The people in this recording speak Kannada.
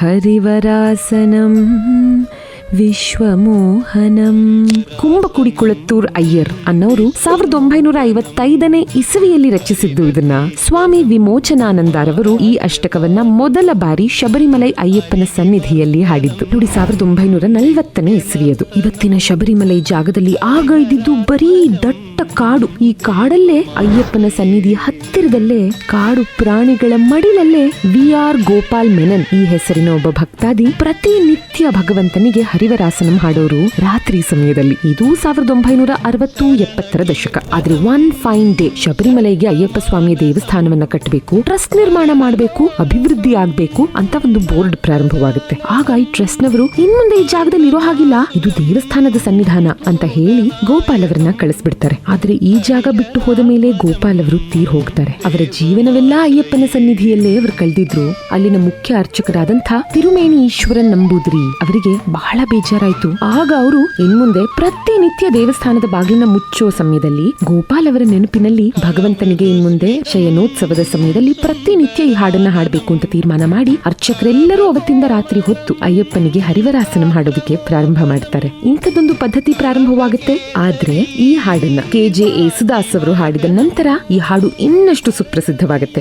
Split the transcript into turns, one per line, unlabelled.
ಹರಿವರಾಸನಂ, ವಿಶ್ವಮೋಹನಂ. ಕುಂಭಕುಡಿ ಕುಳತ್ತೂರ್ ಅಯ್ಯರ್ ಅನ್ನೋರು ಸಾವಿರದ ಒಂಬೈನೂರ ಐವತ್ತೈದನೇ ಇಸವಿಯಲ್ಲಿ ರಚಿಸಿದ್ದು ಇದನ್ನ. ಸ್ವಾಮಿ ವಿಮೋಚನಾನಂದರವರು ಈ ಅಷ್ಟಕವನ್ನ ಮೊದಲ ಬಾರಿ ಶಬರಿಮಲೈ ಅಯ್ಯಪ್ಪನ ಸನ್ನಿಧಿಯಲ್ಲಿ ಹಾಡಿದ್ದು. ನೋಡಿ, ಸಾವಿರದ ಒಂಬೈನೂರ ನಲವತ್ತನೇ ಇಸವಿಯದು. ಇವತ್ತಿನ ಶಬರಿಮಲೈ ಜಾಗದಲ್ಲಿ ಆಗ ಇದ್ದಿದ್ದು ಬರೀ ದಟ್ಟ ಕಾಡು. ಈ ಕಾಡಲ್ಲೇ ಅಯ್ಯಪ್ಪನ ಸನ್ನಿಧಿ ಸನ್ನಿಧಿಯ ಹತ್ತಿರದಲ್ಲೇ ಕಾಡು ಪ್ರಾಣಿಗಳ ಮಡಿಲಲ್ಲೇ ವಿ ಆರ್ ಗೋಪಾಲ್ ಮೆನನ್ ಈ ಹೆಸರಿನ ಒಬ್ಬ ಭಕ್ತಾದಿ ಪ್ರತಿನಿತ್ಯ ಭಗವಂತನಿಗೆ ಹರಿವರಾಸನ ಹಾಡೋರು. ರಾತ್ರಿ ಸಮಯದಲ್ಲಿ ಇದು ಸಾವಿರದ ಒಂಬೈನೂರ ಅರವತ್ತು ಎಪ್ಪತ್ತರ ದಶಕ. ಆದ್ರೆ ಒನ್ ಫೈನ್ ಡೇ ಶಬರಿಮಲೆಗೆ ಅಯ್ಯಪ್ಪ ಸ್ವಾಮಿಯ ದೇವಸ್ಥಾನವನ್ನ ಕಟ್ಟಬೇಕು ಟ್ರಸ್ಟ್ ನಿರ್ಮಾಣ ಮಾಡಬೇಕು, ಅಭಿವೃದ್ಧಿ ಆಗ್ಬೇಕು ಅಂತ ಒಂದು ಬೋರ್ಡ್ ಪ್ರಾರಂಭವಾಗುತ್ತೆ. ಆಗ ಈ ಟ್ರಸ್ಟ್ ನವರು ಈ ಜಾಗದಲ್ಲಿ ಇರೋ ಹಾಗಿಲ್ಲ, ಇದು ದೇವಸ್ಥಾನದ ಸನ್ನಿಧಾನ ಅಂತ ಹೇಳಿ ಗೋಪಾಲ್ ಅವರನ್ನ ಕಳಿಸ್ಬಿಡ್ತಾರೆ. ಆದ್ರೆ ಈ ಜಾಗ ಬಿಟ್ಟು ಹೋದ ಮೇಲೆ ಗೋಪಾಲ್ ಅವರು ತೀರ್ ಹೋಗ್ತಾರೆ. ಅವರ ಜೀವನವೆಲ್ಲ ಅಯ್ಯಪ್ಪನ ಸನ್ನಿಧಿಯಲ್ಲೇ ಅವರು ಕಳೆದಿದ್ರು. ಅಲ್ಲಿನ ಮುಖ್ಯ ಅರ್ಚಕರಾದಂಥ ತಿರುಮೇಣಿ ಈಶ್ವರನ್ ನಂಬೂದ್ರಿ ಅವರಿಗೆ ಬಹಳ ಬೇಜಾರಾಯ್ತು. ಆಗ ಅವರು ಇನ್ಮುಂದೆ ಪ್ರತಿನಿತ್ಯ ದೇವಸ್ಥಾನದ ಬಾಗಿಲಿನ ಮುಚ್ಚೋ ಸಮಯದಲ್ಲಿ, ಗೋಪಾಲ್ ಅವರ ನೆನಪಿನಲ್ಲಿ, ಭಗವಂತನಿಗೆ ಇನ್ಮುಂದೆ ಶಯನೋತ್ಸವದ ಸಮಯದಲ್ಲಿ ಪ್ರತಿನಿತ್ಯ ಈ ಹಾಡನ್ನ ಹಾಡಬೇಕು ಅಂತ ತೀರ್ಮಾನ ಮಾಡಿ ಅರ್ಚಕರೆಲ್ಲರೂ ಅವತ್ತಿಂದ ರಾತ್ರಿ ಹೊತ್ತು ಅಯ್ಯಪ್ಪನಿಗೆ ಹರಿವರಾಸನ ಹಾಡೋದಕ್ಕೆ ಪ್ರಾರಂಭ ಮಾಡ್ತಾರೆ. ಇಂಥದ್ದೊಂದು ಪದ್ಧತಿ ಪ್ರಾರಂಭವಾಗುತ್ತೆ. ಆದ್ರೆ ಈ ಹಾಡನ್ನ ಕೆ ಜೆ ಯೇಸುದಾಸ್ ಅವರು ಹಾಡಿದ ನಂತರ ಈ ಹಾಡು ಇನ್ನಷ್ಟು ಸುಪ್ರಸಿದ್ಧವಾಗುತ್ತೆ.